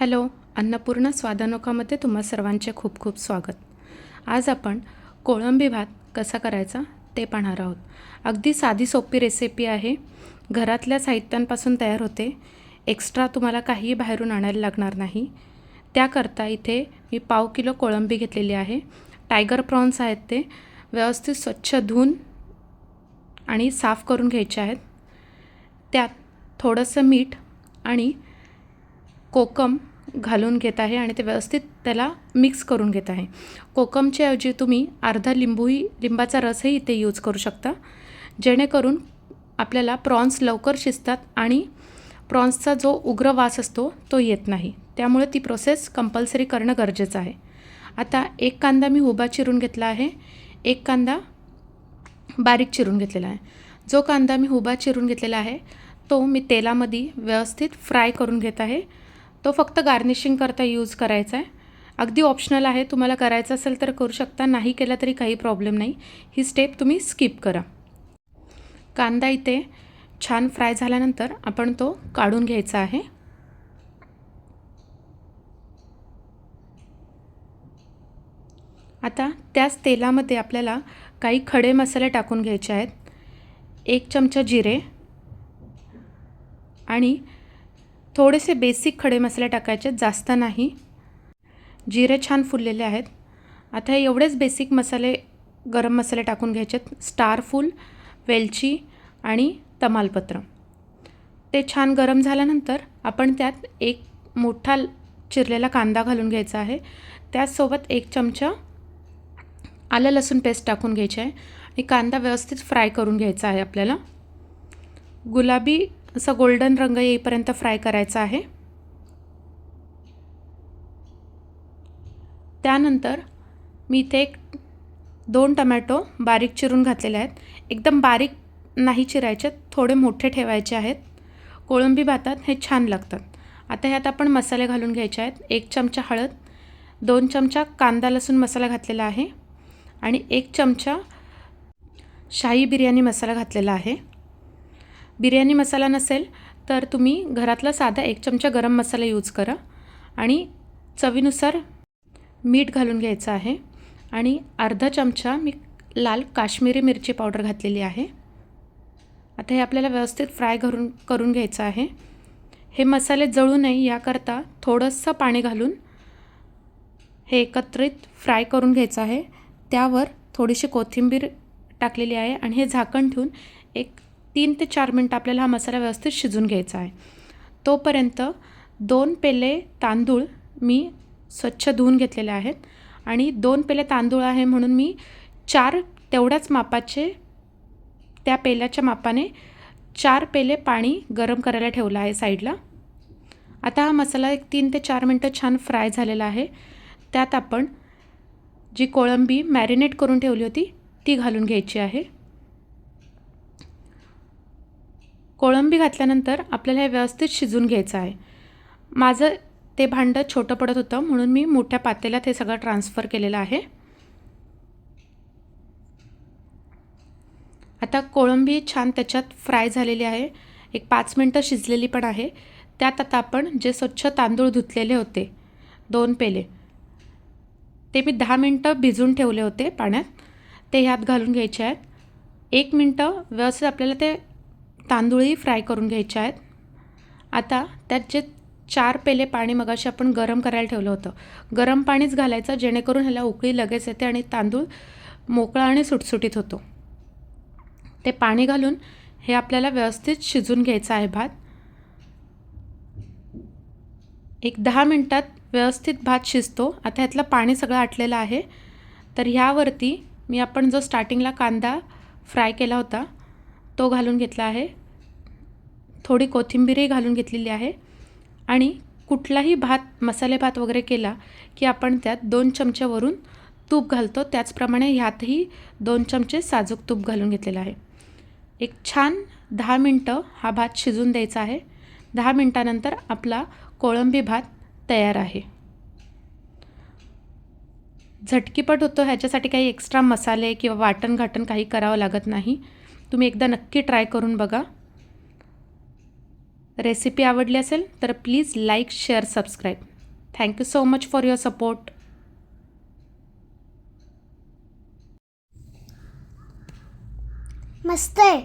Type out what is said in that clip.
Hello Annapurna स्वादानुकामध्ये तुम्हा सर्वांचे खूप खूप स्वागत. आज आपण कोळंबी भात कसा करायचा ते पाहणार आहोत. अगदी साधी सोपी रेसिपी आहे. घरातल्या साहित्यांपासून तयार होते. एक्स्ट्रा तुम्हाला काहीही बाहेरून आणायला लागणार नाही. त्याकरता इथे मी पाव किलो कोळंबी घेतलेली आहे. टायगर प्रॉन्स आहेत ते. व्यवस्थित स्वच्छ धुवून आणि साफ करून घ्यायचे आहेत. त्यात थोडंसं मीठ आणि कोकम घालून घेत आहे आणि ते व्यवस्थित त्याला मिक्स करून घेत आहे. कोकमच्या ऐवजी तुम्ही अर्धा लिंबूही लिंबाचा रसही इथे यूज करू शकता. जेणेकरून आपल्याला प्रॉन्स लवकर शिजतात आणि प्रॉन्सचा जो उग्र वास असतो तो येत नाही. त्यामुळे ती प्रोसेस कंपल्सरी करणं गरजेचं आहे. आता एक कांदा मी उभा चिरून घेतला आहे. एक कांदा बारीक चिरून घेतलेला आहे. जो कांदा मी उभा चिरून घेतलेला आहे तो मी तेलामध्ये व्यवस्थित फ्राय करून घेत आहे. तो फक्त गार्निशिंग करता यूज करायचा आहे. अगदी ऑप्शनल आहे. तुम्हाला करायचं असेल तर करू शकता. नाही केला तरी काही प्रॉब्लेम नाही. ही स्टेप तुम्ही स्किप करा. कांदा इथे छान फ्राय झाल्यानंतर आपण तो काढून घ्यायचा आहे. आता त्याच तेलामध्ये आपल्याला काही खडे मसाले टाकून घ्यायचे आहेत. एक चमचा जिरे आणि थोडेसे बेसिक खडे मसाले टाकायचे जास्त नाही. जिरे छान फुललेले आहेत. आता एवढेच बेसिक मसाले गरम मसाले टाकून घ्यायचेत स्टारफूल वेलची आणि तमालपत्र. ते छान गरम झाल्यानंतर आपण त्यात एक मोठा चिरलेला कांदा घालून घ्यायचा आहे. त्याचसोबत एक चमचा आलं लसूण पेस्ट टाकून घ्यायची आहे. आणि कांदा व्यवस्थित फ्राय करून घ्यायचा आहे आपल्याला. गुलाबी असं गोल्डन रंग येईपर्यंत फ्राय करायचा आहे. त्यानंतर मी इथे एक दोन टमॅटो बारीक चिरून घातलेले आहेत. एकदम बारीक नाही चिरायचे थोडे मोठे ठेवायचे आहेत. कोळंबी भातात हे छान लागतात. आता ह्यात आपण मसाले घालून घ्यायचे आहेत. एक चमचा हळद दोन चमचा कांदा लसूण मसाला घातलेला आहे आणि एक चमचा शाही बिर्याणी मसाला घातलेला आहे. बिर्याणी मसाला नसेल तर तुम्ही घरातला साधा एक चमचा गरम मसाला यूज करा. आणि चवीनुसार मीठ घालून घ्यायचं आहे. आणि अर्धा चमचा मी लाल काश्मीरी मिरची पावडर घातलेली आहे. आता हे आपल्याला व्यवस्थित फ्राय करून करून घ्यायचं आहे. हे मसाले जळू नये याकरता थोडंसं पाणी घालून हे एकत्रित फ्राय करून घ्यायचं आहे. त्यावर थोडीशी कोथिंबीर टाकलेली आहे आणि हे झाकण ठेवून एक तीन ते चार मिनटं आपल्याला हा मसाला व्यवस्थित शिजून घ्यायचा आहे. तोपर्यंत दोन पेले तांदूळ मी स्वच्छ धुवून घेतलेले आहेत आणि दोन पेले तांदूळ आहे म्हणून मी चार तेवढ्याच मापाचे त्या पेल्याच्या मापाने चार पेले पाणी गरम करायला ठेवलं आहे साईडला. आता हा मसाला एक तीन ते चार मिनटं छान फ्राय झालेला आहे. त्यात आपण जी कोळंबी मॅरिनेट करून ठेवली होती ती घालून घ्यायची आहे. कोळंबी घातल्यानंतर आपल्याला हे व्यवस्थित शिजून घ्यायचं आहे. माझं ते भांडं छोटं पडत होतं म्हणून मी मोठ्या पातेल्यात हे सगळं ट्रान्सफर केलेलं आहे. आता कोळंबी छान त्याच्यात फ्राय झालेली आहे. एक पाच मिनटं शिजलेली पण आहे. त्यात आता आपण जे स्वच्छ तांदूळ धुतलेले होते दोन पेले ते मी दहा मिनटं भिजून ठेवले होते पाण्यात. ते ह्यात घालून घ्यायचे आहेत. एक मिनटं व्यवस्थित आपल्याला ते तांदूळही फ्राय करून घ्यायचे आहेत. आता त्यात जे चार पेले पाणी मगाशी आपण गरम करायला ठेवलं होतं. गरम पाणीच घालायचं जेणेकरून ह्याला उकळी लगेच येते आणि तांदूळ मोकळा आणि सुटसुटीत होतो. ते पाणी घालून हे आपल्याला व्यवस्थित शिजून घ्यायचं आहे भात. एक दहा मिनटात व्यवस्थित भात शिजतो. आता ह्यातलं पाणी सगळं आटलेलं आहे. तर ह्यावरती मी आपण जो स्टार्टिंगला कांदा फ्राय केला होता तो घालून घेतला आहे. थोडी कोथिंबीरही घालून घेतलेली आहे. आणि कुठलाही भात मसाले भात वगैरे केला की आपण त्यात दोन चमच्यावरून तूप घालतो. त्याचप्रमाणे ह्यातही दोन चमचे साजूक तूप घालून घेतलेलं आहे. एक छान दहा मिनटं हा भात शिजून द्यायचा आहे. दहा मिनटानंतर आपला कोळंबी भात तयार आहे. झटकीपट होतो ह्याच्यासाठी काही एक्स्ट्रा मसाले किंवा वाटण घाटण काही करावं लागत नाही. तुम्ही एकदा नक्की ट्राय करून बघा. रेसिपी आवडली असेल तर please like share subscribe. Thank you so much for your support मस्त आहे.